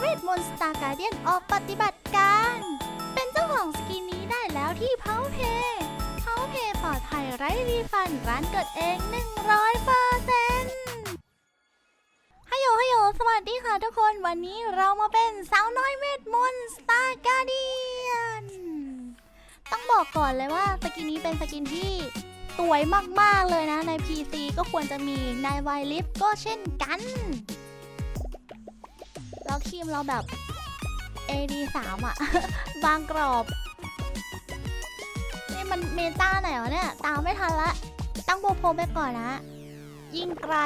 เวทมนต์สตาร์การเดียนออกปฏิบัติการ เป็นเจ้าของสกินนี้ได้แล้วที่เพาเพย์เพาเพย์ปลอดภัยไร้รีฟันร้านเกิดเอง 100เปอร์เซ็นต์ฮัลโหลฮัลโหลสวัสดีค่ะทุกคนวันนี้เรามาเป็นสาวน้อยเวทมนต์สตาร์การเดียน ต้องบอกก่อนเลยว่าสกินนี้เป็นสกินที่สวยมากๆเลยนะใน PC ก็ควรจะมีในไวลิฟก็เช่นกัน แล้วครีมเราแบบ AD 3อะ บางกรอบ นี่มันเมตาไหนวะเนี่ย ตามไม่ทันละ ตั้งโบโพไปก่อนนะ ยิงไกล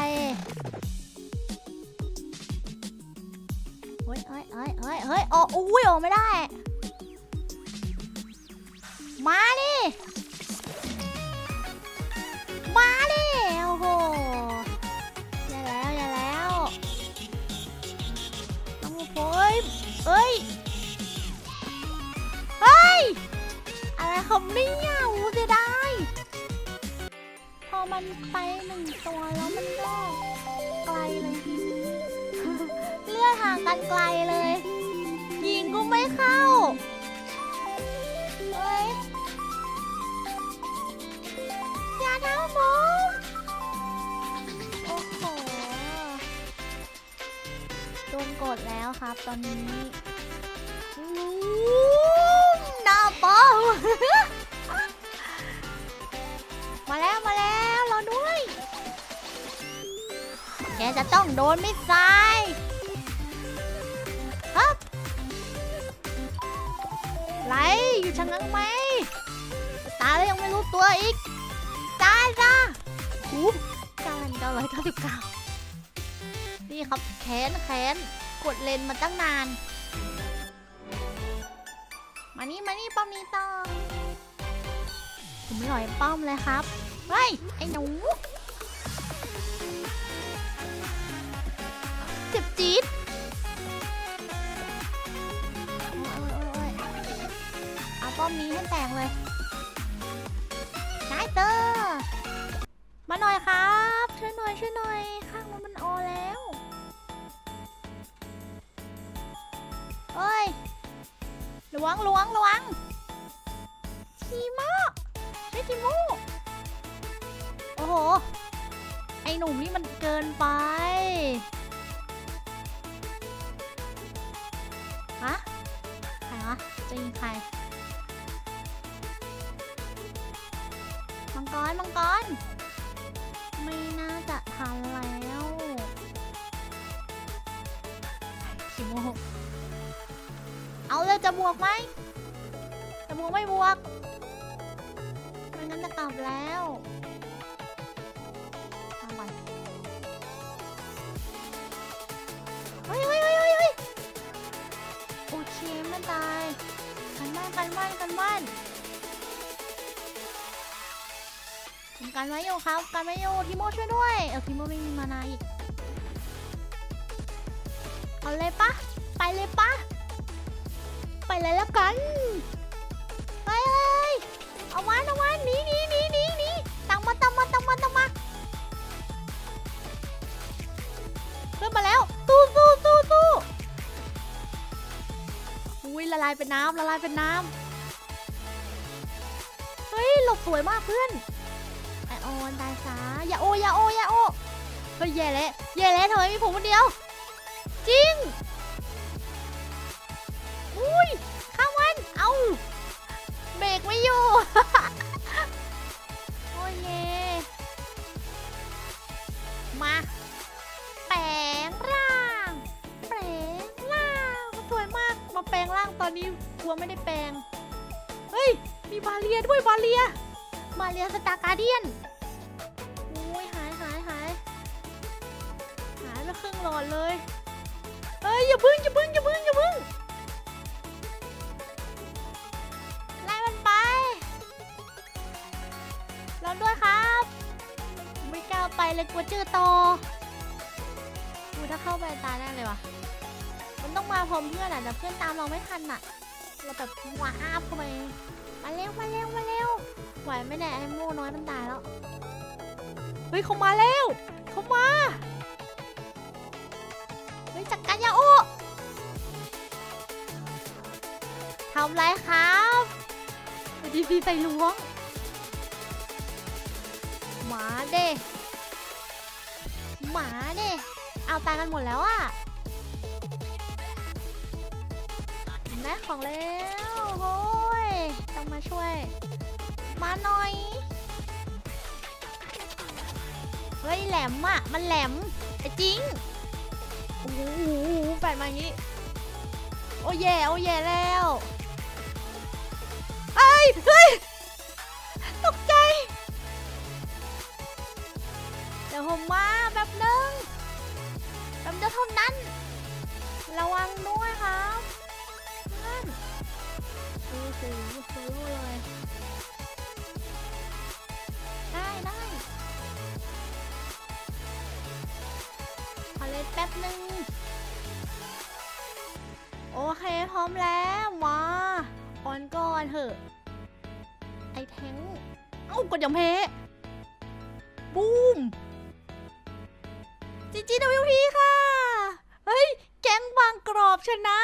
เฮ้ยเฮ้ยเฮ้ยเฮ้ยเฮ้ยออกอุ้ยออกไม่ได้ อะไรครับเนี่ยอูเสียดายพอมันไปหนึ่งตัวแล้วมันก็ไกลเลยเลือดห่างกันไกลเลย ยิงก็ไม่เข้าเฮ้ยอย่าทำผมโอ้โหโดนกดแล้วครับตอนนี้ หน้าเป้ามา แกจะต้องโดนมิดไซล์ฮับไหลอยู่ชะงังไหม ตายแล้วยังไม่รู้ตัวอีก ตายจ้ะหูเก้าพันเก้าร้อยเก้าสิบเก้านี่ครับแขนแขนกดเลนมาตั้งนาน มานี่มานี่ป้อมนี้ต่อผมไม่หน่อยป้อมเลยครับ เฮ้ย ไอ้หนูเจี๊ดเอาป้อมนี้ให้แตกเลยได้เตอร์มาหน่อยครับ ช่วยหน่อยช่วยหน่อย ข้างมันมันอแล้วเอ้ยระวังระวังระวังทีโมช่วยทีโมโอ้โห ไอหนุ่มนี่มันเกินไป มังกร ไม่น่าจะทันแล้วสิโมงเอาเลยจะบวกไหมจะบวกไม่บวกไม่งั้นจะกลับแล้วเอาก่อนเฮ้ยเฮ้ยเฮ้ยเฮ้ยเฮ้ยโอเคไม่ตายกันบ้านกันบ้านกันบ้าน กันไว้อยู่ครับกันไว้อยู่ทีโมช่วยด้วยเออทีโมไม่มีมานาอีกเอาเลยปะไปเลยปะไปเลยแล้วกัน ไปเลยเอาวันเอาวันหนีหนีหนีหนีหนีตังมาตังมาตังมาตังมาเพื่อนมาแล้วสู้สู้สู้สู้อุ้ยละลายเป็นน้ำละลายเป็นน้ำเฮ้ยหลบสวยมากเพื่อน ไอนตายซาอย่าโออย่าโออย่าโอเฮ้ยแย่แล้วแย่แล้วทำไมมีผมคนเดียว จริงอุ้ยข้าวันเอาเบรกไม่อยู่ โอ้ยเย่มาแปลงร่างแปลงร่างสวยมากมาแปลงร่างตอนนี้กลัวไม่ได้แปลง เฮ้ย มีบาเลียด้วยบาเลียมาเรียสตาร์การเดียน ครึ่งหลอดเลย เอ้ยอย่าพึ่งอย่าพึ่งอย่าพึ่งอย่าพึ่งไล่มันไปรอด้วยครับ ไม่กล้าไปเลยกลัวเจอต่ออูถ้าเข้าไปตายแน่เลยว่ะมันต้องมาพร้อมเพื่อนอะแต่เพื่อนตามเราไม่ทันอะ เราแบบว้าบเข้าไปมาเร็วมาเร็วมาเร็วไหวไหมเนี่ยไอ้โม่น้อยมันตายแล้ว เฮ้ยเขามาแล้วเขามา เฮ้ยจักรยานโอ้ำอะไรครับดีซีใส่ล้วง หมาเด้หมาเด้เอาตายกันหมดแล้วอะแม่ของแล้วโอ้ยต้องมาช่วย มาหน่อย เฮ้ยแหลมอะมันแหลมไอ้จริง โอ้โหแฟนมาอย่างนี้ โอ้แย่โอ้แย่แล้วเอ้ยเฮ้ย ตกใจเดี๋ยวผมมาแบบนึงแป๊บเดียวเท่านั้น ระวังด้วยครับนั่นโอ้โหโซโลเลย เลยแป๊บนึง โอเค พร้อมแล้วมาออนก่อนเถอะ ไอแทงเอ้ากดยังเพบูมจีจีดวิพีค่ะ เฮ้ย แก๊งบางกรอบชนะ